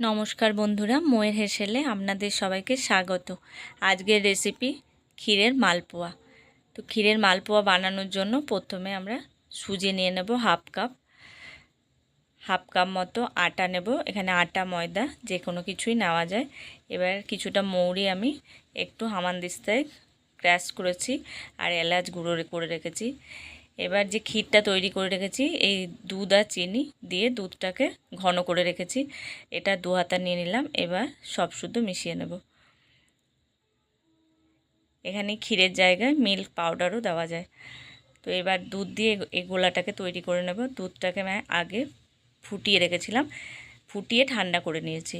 নমস্কার বন্ধুরা, মোয়ের হেসেলে আপনাদের সবাইকে স্বাগত। আজকের রেসিপি ক্ষীরের মালপোয়া। তো ক্ষীরের মালপোয়া বানানোর জন্য প্রথমে আমরা সুজি নিয়ে নেব হাফ কাপ। হাফ কাপ মতো আটা নেব। এখানে আটা, ময়দা, যে কোনো কিছুই নেওয়া যায়। এবার কিছুটা মৌরি আমি একটু হামানদিস্তায় ক্র্যাশ করেছি আর এলাচ গুঁড়ো করে রেখেছি। এবার যে ক্ষীরটা তৈরি করে রেখেছি, এই দুধ আর চিনি দিয়ে দুধটাকে ঘন করে রেখেছি। এটা দু হাতা নিয়ে নিলাম, এবার সব শুদ্ধ মিশিয়ে নেব। এখানে ক্ষীরের জায়গায় মিল্ক পাউডারও দেওয়া যায়। তো এবার দুধ দিয়ে এই গোলাটাকে তৈরি করে নেব। দুধটাকে আমি আগে ফুটিয়ে রেখেছিলাম, ফুটিয়ে ঠান্ডা করে নিয়েছি।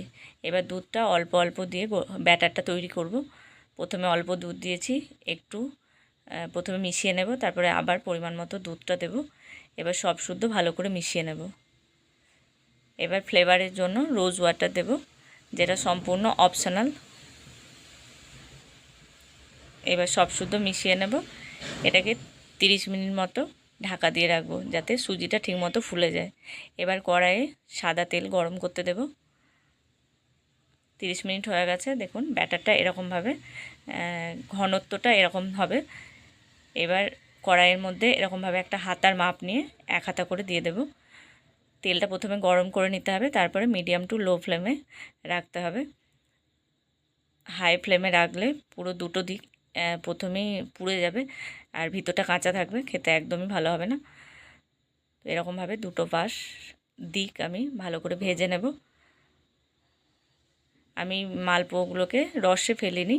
এবার দুধটা অল্প অল্প দিয়ে ব্যাটারটা তৈরি করব। প্রথমে অল্প দুধ দিয়েছি, একটু প্রথমে মিশিয়ে নেব, তারপরে আবার পরিমাণ মতো দুধটা দেব। এবার সব শুদ্ধ ভালো করে মিশিয়ে নেব। এবার ফ্লেভারের জন্য রোজ ওয়াটার দেব, যেটা সম্পূর্ণ অপশনাল এবার সব শুদ্ধ মিশিয়ে নেব। এটাকে 30 মিনিট মতো ঢাকা দিয়ে রাখব, যাতে সুজিটা ঠিকমতো ফুলে যায়। এবার কড়াইয়ে সাদা তেল গরম করতে দেব। 30 মিনিট হয়ে গেছে, দেখুন ব্যাটারটা এরকমভাবে ঘনত্বটা এরকম হবে। এবার কড়াইয়ের মধ্যে এরকমভাবে একটা হাতার মাপ নিয়ে এক হাতা করে দিয়ে দেব। তেলটা প্রথমে গরম করে নিতে হবে, তারপরে মিডিয়াম টু লো ফ্লেমে রাখতে হবে। হাই ফ্লেমে রাখলে পুরো দুটো দিক প্রথমেই পুড়ে যাবে আর ভিতরটা কাঁচা থাকবে, খেতে একদমই ভালো হবে না। এরকমভাবে দুটো পাশ দিক আমি ভালো করে ভেজে নেব। আমি মালপোগুলোকে রসে ফেলিনি।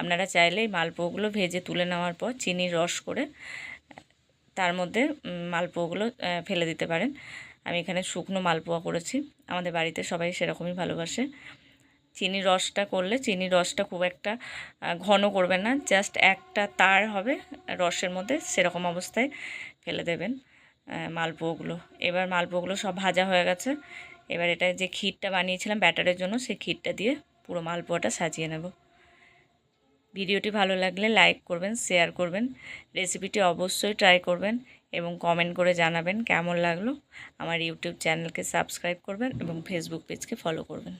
আপনারা চাইলে মালপোগুলো ভেজে তুলে নেওয়ার পর চিনির রস করে তার মধ্যে মালপোগুলো ফেলে দিতে পারেন। আমি এখানে শুকনো মালপোয়া করেছি। আমাদের বাড়িতে সবাই সেরকমই ভালোবাসে। চিনির রসটা করলে চিনির রসটা খুব একটা ঘন করবে না, জাস্ট একটা তার হবে, রসের মধ্যে সেরকম অবস্থায় ফেলে দেবেন মালপোগুলো এবার মালপোগুলো সব ভাজা হয়ে গেছে। এবার এটা যে ক্ষীরটা বানিয়েছিলাম ব্যাটারের জন্য, সেই ক্ষীরটা দিয়ে পুরো মালপোয়াটা সাজিয়ে নেব। ভিডিওটি ভালো লাগলে লাইক করবেন, শেয়ার করবেন, রেসিপিটি অবশ্যই ট্রাই করবেন এবং কমেন্ট করে জানাবেন কেমন লাগল। আমার ইউটিউব চ্যানেলকে সাবস্ক্রাইব করবেন এবং ফেসবুক পেজকে ফলো করবেন।